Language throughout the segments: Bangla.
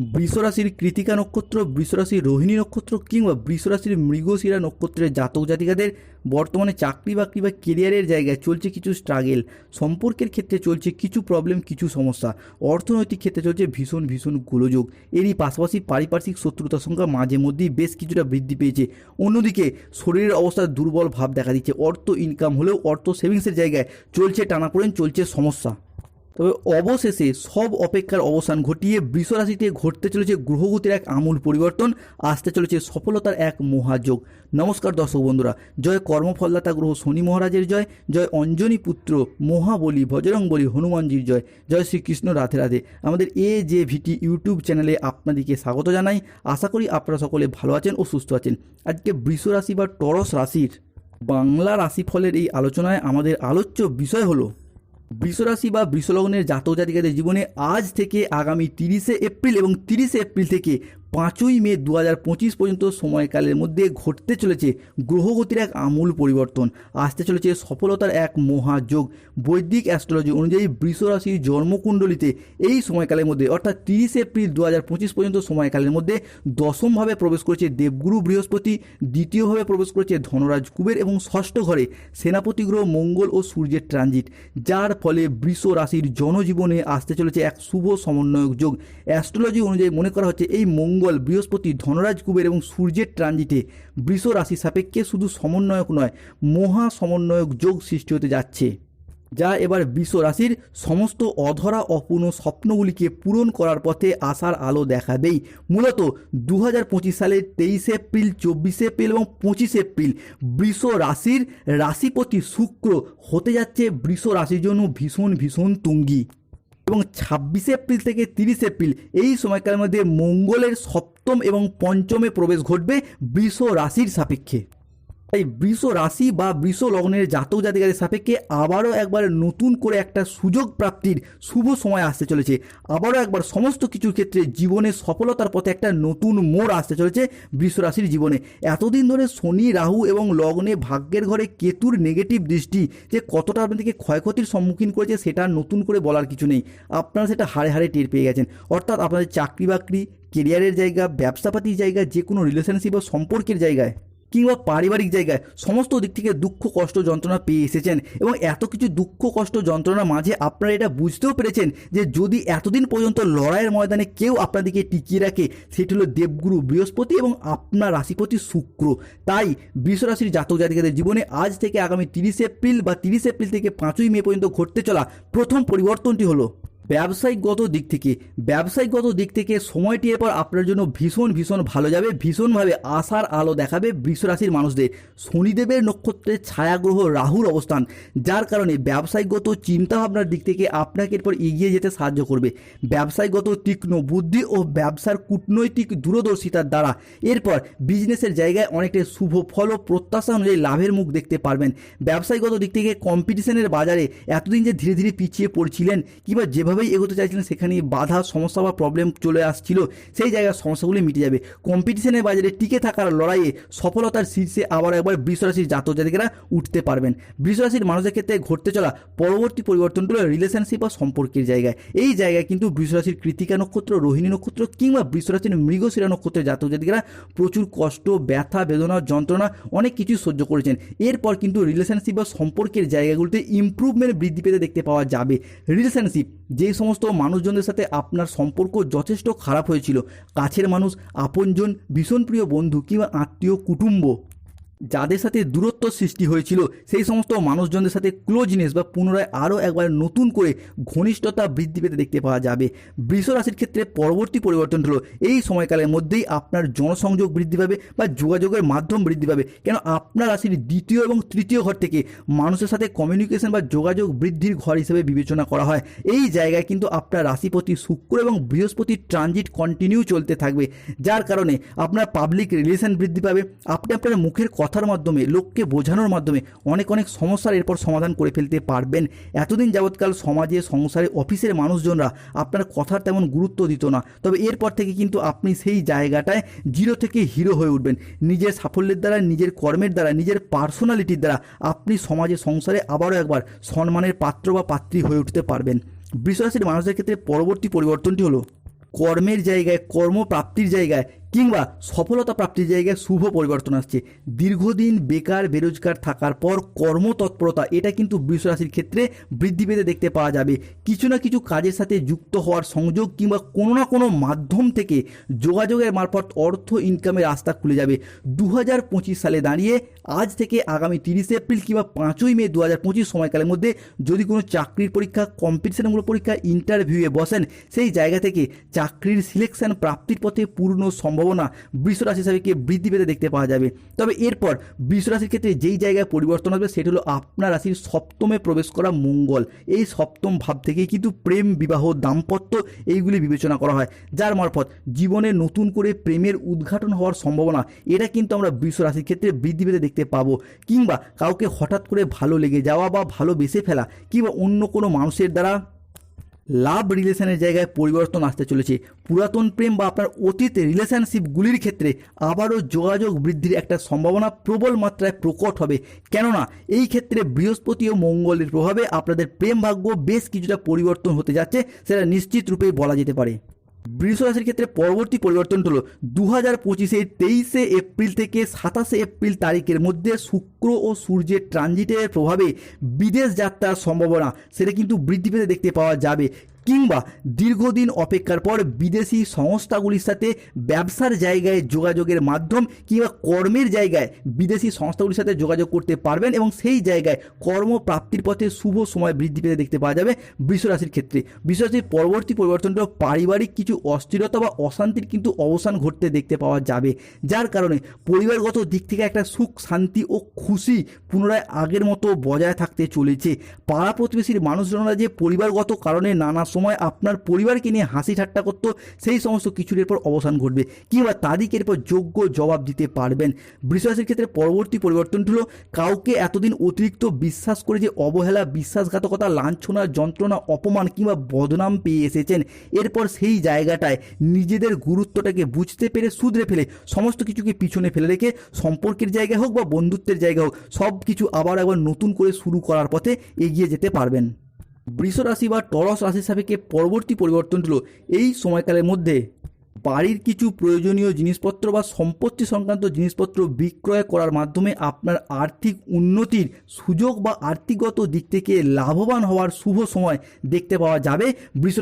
বৃষরাশির কৃতিকা নক্ষত্র বৃষরাশির রোহিণী নক্ষত্র কিংবা বৃষরাশির মৃগশিরা নক্ষত্রের জাতক জাতিকাদের বর্তমানে চাকরি বাকরি বা কেরিয়ারের জায়গায় চলছে কিছু স্ট্রাগেল সম্পর্কের ক্ষেত্রে চলছে কিছু প্রবলেম কিছু সমস্যা। অর্থনৈতিক ক্ষেত্রে চলছে ভীষণ ভীষণ গোলযোগ। এরই পাশাপাশি পারিপার্শ্বিক শত্রুতার সংখ্যা মাঝে মধ্যেই বেশ কিছুটা বৃদ্ধি পেয়েছে। অন্যদিকে শরীরের অবস্থা দুর্বল ভাব দেখা দিচ্ছে। অর্থ ইনকাম হলেও অর্থ সেভিংসের জায়গায় চলছে টানাপোড়েন, চলছে সমস্যা। তবে অবশেষে সব অপেক্ষার অবসান ঘটিয়ে বৃষরাশিতে ঘটতে চলেছে গ্রহগতির এক আমূল পরিবর্তন, আসতে চলেছে সফলতার এক মহাযোগ। নমস্কার দর্শক বন্ধুরা, জয় কর্মফলদাতা গ্রহ শনি মহারাজের জয় জয় অঞ্জনী পুত্র মহাবলী বজরং বলি হনুমানজির জয় জয় শ্রীকৃষ্ণ রাধে রাধে। আমাদের এ যে ভিটি ইউটিউব চ্যানেলে আপনাদেরকে স্বাগত জানাই। আশা করি আপনারা সকলে ভালো আছেন ও সুস্থ আছেন। আজকে বৃষরাশি বা টরস রাশির বাংলা রাশিফলের এই আলোচনায় আমাদের আলোচ্য বিষয় হলো বৃষরাশি বা বৃষলগ্নের জাতক জাতিকাদের জীবনে আজ থেকে আগামী তিরিশে এপ্রিল এবং তিরিশে এপ্রিল থেকে পাঁচই মে দু হাজার পঁচিশ পর্যন্ত সময়কালের মধ্যে ঘটতে চলেছে গ্রহগতির এক আমূল পরিবর্তন। আসতে চলেছে সফলতার এক মহাযোগ। বৈদিক অ্যাস্ট্রোলজি অনুযায়ী বৃষরাশির জন্মকুণ্ডলিতে এই সময়কালের মধ্যে, অর্থাৎ তিরিশে এপ্রিল দু হাজার পঁচিশ পর্যন্ত সময়কালের মধ্যে দশমভাবে প্রবেশ করেছে দেবগুরু বৃহস্পতি, দ্বিতীয়ভাবে প্রবেশ করেছে ধনরাজ কুবের এবং ষষ্ঠ ঘরে সেনাপতি গ্রহ মঙ্গল ও সূর্যের ট্রানজিট। যার ফলে বৃষ রাশির জনজীবনে আসতে চলেছে এক শুভ সমন্বয়ক যোগ। অ্যাস্ট্রোলজি অনুযায়ী মনে করা হচ্ছে এই মঙ্গল বৃহস্পতি, ধনরাজ কুবের এবং সূর্যের ট্রানজিটে বৃষ রাশি সাপেক্ষে শুধু সমন্বয়ক নয়, মহা সমন্বয়ক যোগ সৃষ্টি হতে যাচ্ছে। যা এবার বৃষ রাশির সমস্ত অধরা অপূর্ণ স্বপ্নগুলিকে পূরণ করার পথে আসার আলো দেখা দেখাবেই। মূলত দু হাজার পঁচিশ সালের তেইশে এপ্রিল, চব্বিশে এপ্রিল এবং পঁচিশে এপ্রিল বৃষ রাশির রাশিপতি শুক্র হতে যাচ্ছে বৃষ রাশির জন্য ভীষণ ভীষণ তুঙ্গি। এবং ছাব্বিশে এপ্রিল থেকে তিরিশ এপ্রিল, এই সময়কালের মধ্যে মঙ্গলের সপ্তম এবং পঞ্চমে প্রবেশ ঘটবে বৃষ রাশির সাপেক্ষে। তাই বৃষ রাশি বা বৃষ লগ্নের জাতক জাতিকাদের সাপেক্ষে আবারও একবার নতুন করে একটা সুযোগ প্রাপ্তির শুভ সময় আসতে চলেছে। আবারও একবার সমস্ত কিছুর ক্ষেত্রে জীবনে সফলতার পথে একটা নতুন মোড় আসতে চলেছে বৃষ রাশির জীবনে। এতদিন ধরে শনি, রাহু এবং লগ্নে ভাগ্যের ঘরে কেতুর নেগেটিভ দৃষ্টি যে কতটা আপনাদেরকে ক্ষয়ক্ষতির সম্মুখীন করেছে সেটা নতুন করে বলার কিছু নেই। আপনারা সেটা হারে হারে টের পেয়ে গেছেন। অর্থাৎ আপনাদের চাকরি বাকরি কেরিয়ারের জায়গা, ব্যবসাপাতির জায়গা যে কোনো রিলেশনশিপ বা সম্পর্কের জায়গায় কিংবা পারিবারিক জায়গায় সমস্ত দিক থেকে দুঃখ, কষ্ট, যন্ত্রণা পেয়ে এসেছেন এবং এত কিছু দুঃখ, কষ্ট, যন্ত্রণার মাঝে আপনারা এটা বুঝতেও পেরেছেন যে যদি এতদিন পর্যন্ত লড়াইয়ের ময়দানে কেউ আপনাদেরকে টিকিয়ে রাখে, সেটি হলো দেবগুরু বৃহস্পতি এবং আপনার রাশিপতি শুক্র। তাই বৃষরাশির জাতক জাতিকাদের জীবনে আজ থেকে আগামী তিরিশে এপ্রিল বা তিরিশে এপ্রিল থেকে পাঁচই মে পর্যন্ত ঘটতে চলা প্রথম পরিবর্তনটি হলো ব্যবসায়িকগত দিক থেকে, ব্যবসায়িকগত দিক থেকে সময়টি এরপর আপনার জন্য ভীষণ ভীষণ ভালো যাবে। ভীষণভাবে আশার আলো দেখাবে বৃষরাশির মানুষদের। শনিদেবের নক্ষত্রের ছায়াগ্রহ রাহুর অবস্থান, যার কারণে ব্যবসায়িকগত চিন্তাভাবনার দিক থেকে আপনাকে এরপর এগিয়ে যেতে সাহায্য করবে। ব্যবসায়িকগত তীক্ষ্ণ বুদ্ধি ও ব্যবসার কূটনৈতিক দূরদর্শিতার দ্বারা এরপর বিজনেসের জায়গায় অনেকটা শুভ ফল ও প্রত্যাশা অনুযায়ী লাভের মুখ দেখতে পারবেন। ব্যবসায়িকগত দিক থেকে কম্পিটিশনের বাজারে এতদিন যে ধীরে ধীরে পিছিয়ে পড়ছিলেন কিংবা যেভাবে যেভাবেই এগোতে চাইছিলেন, সেখানে বাধা, সমস্যা বা প্রবলেম চলে আসছিল, সেই জায়গার সমস্যাগুলি মিটে যাবে। কম্পিটিশনের বাজারে টিকে থাকার লড়াইয়ে সফলতার শীর্ষে আবার একবার বৃষরাশির জাতক জাতিকেরা উঠতে পারবেন। বৃষরাশির মানুষের ক্ষেত্রে ঘটতে চলা পরবর্তী পরিবর্তনগুলো রিলেশনশিপ বা সম্পর্কের জায়গায়। এই জায়গায় কিন্তু বৃষরাশির কৃতিকা নক্ষত্র, রোহিণী নক্ষত্র কিংবা বৃষরাশির মৃগশিরা নক্ষত্রের জাতক জাতিকেরা প্রচুর কষ্ট, ব্যথা, বেদনা, যন্ত্রণা, অনেক কিছু সহ্য করেছেন। এরপর কিন্তু রিলেশনশিপ বা সম্পর্কের জায়গাগুলিতে ইম্প্রুভমেন্ট বৃদ্ধি পেতে দেখতে পাওয়া যাবে। রিলেশনশিপ যে সমস্ত মানুষজনদের সাথে আপনার সম্পর্ক যথেষ্ট খারাপ হয়েছিল, কাছের মানুষ, আপনজন, ভীষণ প্রিয় বন্ধু কিংবা আত্মীয়, কুটুম্ব যাদের সাথে দূরত্ব সৃষ্টি হয়েছিল, সেই সমস্ত মানুষজনদের সাথে ক্লোজনেস বা পুনরায় আরও একবার নতুন করে ঘনিষ্ঠতা বৃদ্ধি পেতে দেখতে পাওয়া যাবে। বৃষ রাশির ক্ষেত্রে পরবর্তী পরিবর্তন হলো, এই সময়কালের মধ্যেই আপনার জনসংযোগ বৃদ্ধি পাবে বা যোগাযোগের মাধ্যম বৃদ্ধি পাবে। কেন আপনার রাশির দ্বিতীয় এবং তৃতীয় ঘর থেকে মানুষের সাথে কমিউনিকেশন বা যোগাযোগ বৃদ্ধির ঘর হিসেবে বিবেচনা করা হয়। এই জায়গায় কিন্তু আপনার রাশিপতি শুক্র এবং বৃহস্পতি ট্রানজিট কন্টিনিউ চলতে থাকবে। যার কারণে আপনার পাবলিক রিলেশন বৃদ্ধি পাবে। আপনি আপনার মুখের কথার মাধ্যমে, লোককে বোঝানোর মাধ্যমে অনেক অনেক সমস্যার এরপর সমাধান করে ফেলতে পারবেন। এতদিন যাবৎকাল সমাজে, সংসারে, অফিসের মানুষজনরা আপনার কথার তেমন গুরুত্ব দিত না। তবে এরপর থেকে কিন্তু আপনি সেই জায়গাটায় জিরো থেকে হিরো হয়ে উঠবেন। নিজের সাফল্যের দ্বারা, নিজের কর্মের দ্বারা, নিজের পার্সোনালিটির দ্বারা আপনি সমাজে, সংসারে আবারও একবার সম্মানের পাত্র বা পাত্রী হয়ে উঠতে পারবেন। বৃষরাশির মানুষদের ক্ষেত্রে পরবর্তী পরিবর্তনটি হলো, কর্মের জায়গায়, কর্মপ্রাপ্তির জায়গায় কিংবা সফলতা প্রাপ্তির জায়গায় শুভ পরিবর্তন আসছে। দীর্ঘদিন বেকার, বেরোজগার থাকার পর কর্মতৎপরতা, এটা কিন্তু বৃষ রাশির ক্ষেত্রে বৃদ্ধি পেতে দেখতে পাওয়া যাবে। কিছু না কিছু কাজের সাথে যুক্ত হওয়ার সংযোগ কিংবা কোনো না কোনো মাধ্যম থেকে যোগাযোগের মারফত অর্থ ইনকামের রাস্তা খুলে যাবে। দু হাজার পঁচিশ সালে দাঁড়িয়ে আজ থেকে আগামী তিরিশে এপ্রিল কিংবা পাঁচই মে দু হাজার পঁচিশ সময়কালের মধ্যে যদি কোনো চাকরির পরীক্ষা কম্পিটিশনমূলক পরীক্ষা ইন্টারভিউয়ে বসেন, সেই জায়গা থেকে চাকরির সিলেকশন প্রাপ্তির পথে পূর্ণ সম্ভাবনা বৃষ রাশি হিসাবে বৃদ্ধি পেতে দেখতে পাওয়া যাবে? তবে এরপর বৃষ রাশির ক্ষেত্রে যেই জায়গায় পরিবর্তন আসবে সেটা হলো আপনার রাশির সপ্তমে প্রবেশ করা মঙ্গল। এই সপ্তম ভাব থেকেই কিন্তু প্রেম, বিবাহ, দাম্পত্য এইগুলি বিবেচনা করা হয়। যার মারফত জীবনে নতুন করে প্রেমের উদ্ঘাটন হওয়ার সম্ভাবনা, এটা কিন্তু আমরা বৃষ রাশির ক্ষেত্রে বৃদ্ধি পেতে দেখতে পাবো। কিংবা কাউকে হঠাৎ করে ভালো লেগে যাওয়া বা ভালোবেসে ফেলা, কিংবা অন্য কোনো মানুষের দ্বারা লাভ রিলেশনের জায়গায় পরিবর্তন আসতে চলেছে। পুরাতন প্রেম বা আপনার অতীত রিলেশনশিপগুলির ক্ষেত্রে আবারও যোগাযোগ বৃদ্ধির একটা সম্ভাবনা প্রবল মাত্রায় প্রকট হবে। কেননা, এই ক্ষেত্রে বৃহস্পতি ও মঙ্গলের প্রভাবে আপনাদের প্রেম ভাগ্য বেশ কিছুটা পরিবর্তন হতে যাচ্ছে, সেটা নিশ্চিত রূপেই বলা যেতে পারে। বৃষ রাশির ক্ষেত্রে পরবর্তী পরিবর্তন হলো দু হাজার পঁচিশের তেইশে এপ্রিল থেকে সাতাশে এপ্রিল তারিখের মধ্যে শুক্র ও সূর্যের ট্রানজিটের প্রভাবে বিদেশ যাত্রার সম্ভাবনা, সেটা কিন্তু বৃদ্ধি পেতে দেখতে পাওয়া যাবে। কিংবা দীর্ঘদিন অপেক্ষার পর বিদেশি সংস্থাগুলির সাথে ব্যবসার জায়গায় যোগাযোগের মাধ্যম কিংবা কর্মের জায়গায় বিদেশি সংস্থাগুলির সাথে যোগাযোগ করতে পারবেন এবং সেই জায়গায় কর্মপ্রাপ্তির পথে শুভ সময় বৃদ্ধি পেতে দেখতে পাওয়া যাবে বৃষরাশির ক্ষেত্রে। বৃষরাশির পরবর্তী পরিবর্তনটা পারিবারিক কিছু অস্থিরতা বা অশান্তির কিন্তু অবসান ঘটতে দেখতে পাওয়া যাবে। যার কারণে পরিবারগত দিক থেকে একটা সুখ, শান্তি ও খুশি পুনরায় আগের মতো বজায় থাকতে চলেছে। পাড়া প্রতিবেশীর মানুষজনরা যে পরিবারগত কারণে নানা সময় আপনার পরিবারকে নিয়ে হাসি ঠাট্টা করতো, সেই সমস্ত কিছুর এরপর অবসান ঘটবে। কিংবা তাদেরকে এরপর যোগ্য জবাব দিতে পারবেন। বৃষরাশির ক্ষেত্রে পরবর্তী পরিবর্তন হলো, কাউকে এতদিন অতিরিক্ত বিশ্বাস করে যে অবহেলা, বিশ্বাসঘাতকতা, লাঞ্ছনা, যন্ত্রণা, অপমান কিংবা বদনাম পেয়ে এসেছেন, এরপর সেই জায়গাটায় নিজেদের গুরুত্বটাকে বুঝতে পেরে শুধরে ফেলে, সমস্ত কিছুকে পিছনে ফেলে রেখে সম্পর্কের জায়গায় হোক বা বন্ধুত্বের জায়গায় হোক সব কিছু আবার একবার নতুন করে শুরু করার পথে এগিয়ে যেতে পারবেন। বৃষ রাশি বা টরস রাশির সাপেক্ষে পরবর্তী পরিবর্তন হলো এই সময়কালের মধ্যে। বাড়ির কিছু প্রয়োজনীয় জিনিসপত্র বা সম্পত্তি সংক্রান্ত জিনিসপত্র বিক্রয় করার মাধ্যমে আপনার আর্থিক উন্নতির সুযোগ বা আর্থিকগত দিক থেকে লাভবান হওয়ার শুভ সময় দেখতে পাওয়া যাবে।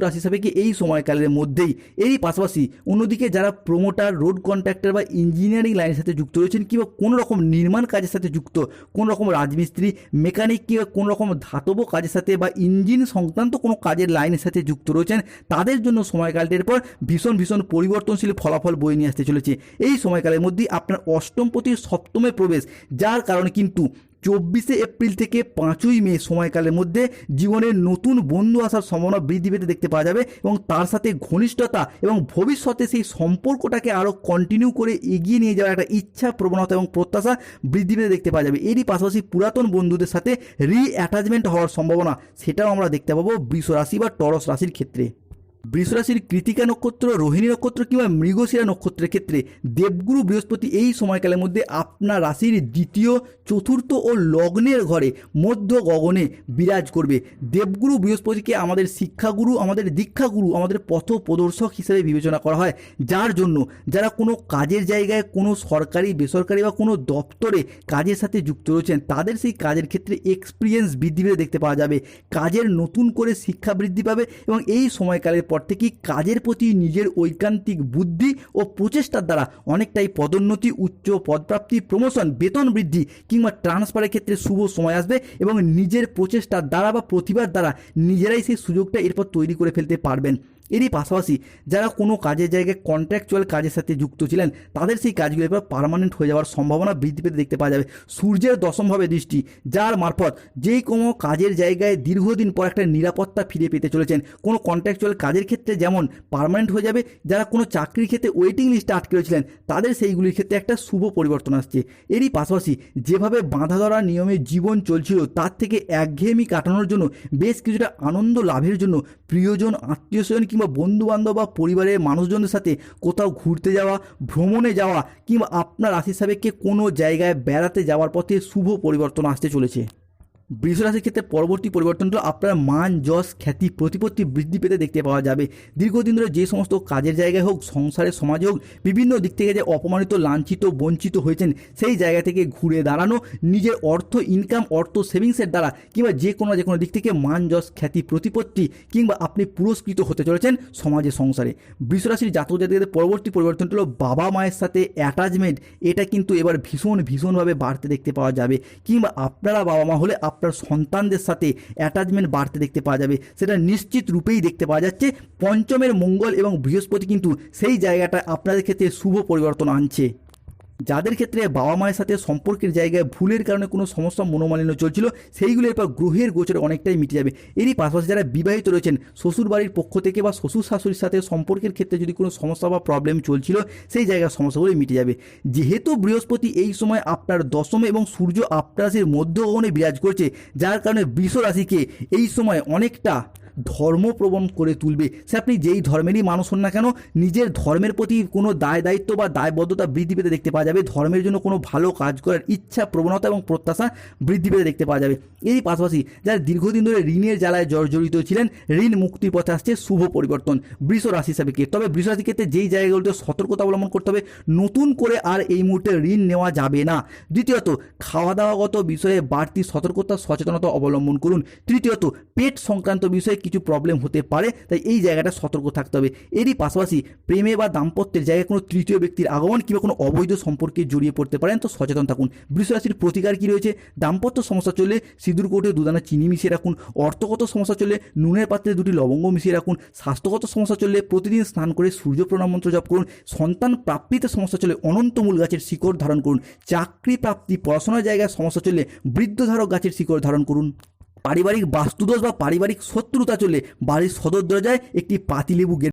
রাশি কি এই সময়কালের মধ্যেই? এরই পাশাপাশি অন্যদিকে যারা প্রমোটার রোড কন্ট্রাক্টর বা ইঞ্জিনিয়ারিং লাইনের সাথে যুক্ত রয়েছেন কিংবা কোনো রকম নির্মাণ কাজের সাথে যুক্ত, কোনো রকম রাজমিস্ত্রি মেকানিক কিংবা কোনো রকম ধাতব কাজের সাথে বা ইঞ্জিন সংক্রান্ত কোনো কাজের লাইনের সাথে যুক্ত রয়েছেন, তাদের জন্য সময়কালটির পর ভীষণ ভীষণ পরিবর্তনশীল ফলাফল বয়ে নিয়ে আসতে চলেছে। এই সময়কালের মধ্যেই আপনার অষ্টম প্রতি সপ্তমে প্রবেশ, যার কারণে কিন্তু চব্বিশে এপ্রিল থেকে পাঁচই মে সময়কালের মধ্যে জীবনের নতুন বন্ধু আসার সম্ভাবনা বৃদ্ধি পেতে দেখতে পাওয়া যাবে এবং তার সাথে ঘনিষ্ঠতা এবং ভবিষ্যতে সেই সম্পর্কটাকে আরও কন্টিনিউ করে এগিয়ে নিয়ে যাওয়ার একটা ইচ্ছা প্রবণতা এবং প্রত্যাশা বৃদ্ধি পেতে দেখতে পাওয়া যাবে। এরই পাশাপাশি পুরাতন বন্ধুদের সাথে রি অ্যাটাচমেন্ট হওয়ার সম্ভাবনা, সেটাও আমরা দেখতে পাবো বৃষ রাশি বা টরস রাশির ক্ষেত্রে। বৃষরাশির কৃতিকা নক্ষত্র, রোহিণী নক্ষত্র কিংবা মৃগশিরা নক্ষত্রের ক্ষেত্রে দেবগুরু বৃহস্পতি এই সময়কালের মধ্যে আপনার রাশির দ্বিতীয়, চতুর্থ ও লগ্নের ঘরে মধ্য গগনে বিরাজ করবে। দেবগুরু বৃহস্পতিকে আমাদের শিক্ষাগুরু, আমাদের দীক্ষাগুরু, আমাদের পথ প্রদর্শক হিসেবে বিবেচনা করা হয়। যার জন্য যারা কোনো কাজের জায়গায়, কোনো সরকারি, বেসরকারি বা কোনো দপ্তরে কাজের সাথে যুক্ত রয়েছেন, তাদের সেই কাজের ক্ষেত্রে এক্সপিরিয়েন্স বৃদ্ধি পেতে দেখতে পাওয়া যাবে। কাজের নতুন করে শিক্ষা বৃদ্ধি পাবে এবং এই সময়কালের পর থেকেই কাজের প্রতি নিজের ঐকান্তিক বুদ্ধি ও প্রচেষ্টার দ্বারা অনেকটাই পদোন্নতি, উচ্চ পদপ্রাপ্তি, প্রমোশন, বেতন বৃদ্ধি কিংবা ট্রান্সফারের ক্ষেত্রে শুভ সময় আসবে এবং নিজের প্রচেষ্টার দ্বারা বা প্রতিভার দ্বারা নিজেরাই সেই সুযোগটা এরপর তৈরি করে ফেলতে পারবেন। এরই পাশাপাশি যারা কোনো কাজের জায়গায় কন্ট্রাকচুয়াল কাজের সাথে যুক্ত ছিলেন, তাদের সেই কাজগুলো এবার পারমানেন্ট হয়ে যাওয়ার সম্ভাবনা বৃদ্ধি পেতে দেখতে পাওয়া যাবে। সূর্যের দশমভাবে দৃষ্টি, যার মারফত যেই কোনো কাজের জায়গায় দীর্ঘদিন পর একটা নিরাপত্তা ফিরে পেতে চলেছেন। কোনো কন্ট্রাকচুয়াল কাজের ক্ষেত্রে যেমন পারমানেন্ট হয়ে যাবে, যারা কোনো চাকরির ক্ষেত্রে ওয়েটিং লিস্টে আটকে রয়েছিলেন, তাদের সেইগুলির ক্ষেত্রে একটা শুভ পরিবর্তন আসছে। এরই পাশাপাশি যেভাবে বাঁধা ধরা নিয়মে জীবন চলছিল, তার থেকে একঘেয়েমি কাটানোর জন্য বেশ কিছুটা আনন্দ লাভের জন্য প্রিয়জন, আত্মীয় স্বজন কিংবা বন্ধু বান্ধব বা পরিবারের মানুষজনের সাথে কোথাও ঘুরতে যাওয়া, ভ্রমণে যাওয়া কিংবা আপনার রাশি সাপেক্ষে কোনো জায়গায় বেড়াতে যাওয়ার পথে শুভ পরিবর্তন আসতে চলেছে। বৃষরাশির ক্ষেত্রে পরবর্তী পরিবর্তন হলো আপনার মান, যশ, খ্যাতি, প্রতিপত্তি বৃদ্ধি পেতে দেখতে পাওয়া যাবে। দীর্ঘদিন ধরে যে সমস্ত কাজের জায়গায় হোক, সংসারে, সমাজে হোক, বিভিন্ন দিক থেকে যে অপমানিত, লাঞ্ছিত, বঞ্চিত হয়েছেন, সেই জায়গা থেকে ঘুরে দাঁড়ানো, নিজের অর্থ ইনকাম অর্থ সেভিংসের দ্বারা কিংবা যে কোনো যে কোনো দিক থেকে মান, যশ, খ্যাতি, প্রতিপত্তি কিংবা আপনি পুরস্কৃত হতে চলেছেন সমাজে, সংসারে। বৃষরাশির জাতক জাতিকাদের পরবর্তী পরিবর্তন হলো বাবা মায়ের সাথে অ্যাটাচমেন্ট এটা কিন্তু এবার ভীষণ, ভীষণভাবে বাড়তে দেখতে পাওয়া যাবে। কিংবা আপনারা বাবা মা হলে আপনার সন্তানদের সাথে অ্যাটাচমেন্ট বাড়তে দেখতে পাওয়া যাবে। সেটা নিশ্চিত রূপেই দেখতে পাওয়া যাচ্ছে। পঞ্চমের মঙ্গল এবং বৃহস্পতি কিন্তু সেই জায়গাটা আপনাদের ক্ষেত্রে শুভ পরিবর্তন আনছে। যাদের ক্ষেত্রে বাবা মায়ের সাথে সম্পর্কের জায়গায় ভুলের কারণে কোনো সমস্যা মনোমালিন্য চলছিল, সেইগুলো এরপর গ্রহের গোচরে অনেকটাই মিটে যাবে। এরই পাশাপাশি যারা বিবাহিত রয়েছেন শ্বশুর বাড়ির পক্ষ থেকে বা শ্বশুর শাশুড়ির সাথে সম্পর্কের ক্ষেত্রে যদি কোনো সমস্যা বা প্রবলেম চলছিল, সেই জায়গার সমস্যাগুলো মিটে যাবে। যেহেতু বৃহস্পতি এই সময় আপনার দশমে এবং সূর্য আপনার রাশির মধ্যগণে বিরাজ করছে, যার কারণে বৃষ রাশিকে এই সময় অনেকটা ধর্মপ্রবণ করে তুলবে। সে আপনি যেই ধর্মেরই মানুষ হন না কেন, নিজের ধর্মের প্রতি কোনো দায় দায়িত্ব বা দায়বদ্ধতা বৃদ্ধি পেতে দেখতে পাওয়া যাবে। ধর্মের জন্য কোনো ভালো কাজ করার ইচ্ছা, প্রবণতা এবং প্রত্যাশা বৃদ্ধি পেতে দেখতে পাওয়া যাবে। এরই পাশাপাশি যারা দীর্ঘদিন ধরে ঋণের জ্বালায় জর্জরিত ছিলেন, ঋণ মুক্তির পথে আসছে শুভ পরিবর্তন। বৃষ রাশি হিসাবে কে তবে বৃষ রাশির ক্ষেত্রে যেই জায়গাগুলোতে সতর্কতা অবলম্বন করতে হবে, নতুন করে আর এই মুহূর্তে ঋণ নেওয়া যাবে না। দ্বিতীয়ত খাওয়া দাওয়াগত বিষয়ে বাড়তি সতর্কতা, সচেতনতা অবলম্বন করুন। তৃতীয়ত, পেট সংক্রান্ত বিষয়ে কিছু প্রবলেম হতে পারে, তাই এই জায়গাটা সতর্ক থাকতে হবে। এরই পাশাপাশি প্রেমে বা দাম্পত্যের জায়গায় কোনো তৃতীয় ব্যক্তির আগমন কিংবা কোনো অবৈধ সম্পর্কে জড়িয়ে পড়তে পারেন, তো সচেতন থাকুন। বৃষ রাশির প্রতিকার কী রয়েছে? দাম্পত্য সমস্যা চললে সিঁদুর কোটে দুদানা চিনি মিশিয়ে রাখুন। অর্থগত সমস্যা চললে নুনের পাত্রে দুটি লবঙ্গ মিশিয়ে রাখুন। স্বাস্থ্যগত সমস্যা চললে প্রতিদিন স্নান করে সূর্য প্রণাম মন্ত্র জপ করুন। সন্তান প্রাপ্তিতে সমস্যা চললে অনন্তমূল গাছের শিকড় ধারণ করুন। চাকরি প্রাপ্তি, পড়াশোনার জায়গায় সমস্যা চললে বৃদ্ধধারক গাছের শিকড় ধারণ করুন। পারিবারিক বাস্তুদোষ বা পারিবারিক শত্রুতা চলে বাড়ির সদর দরজায় একটি পাতিলেবু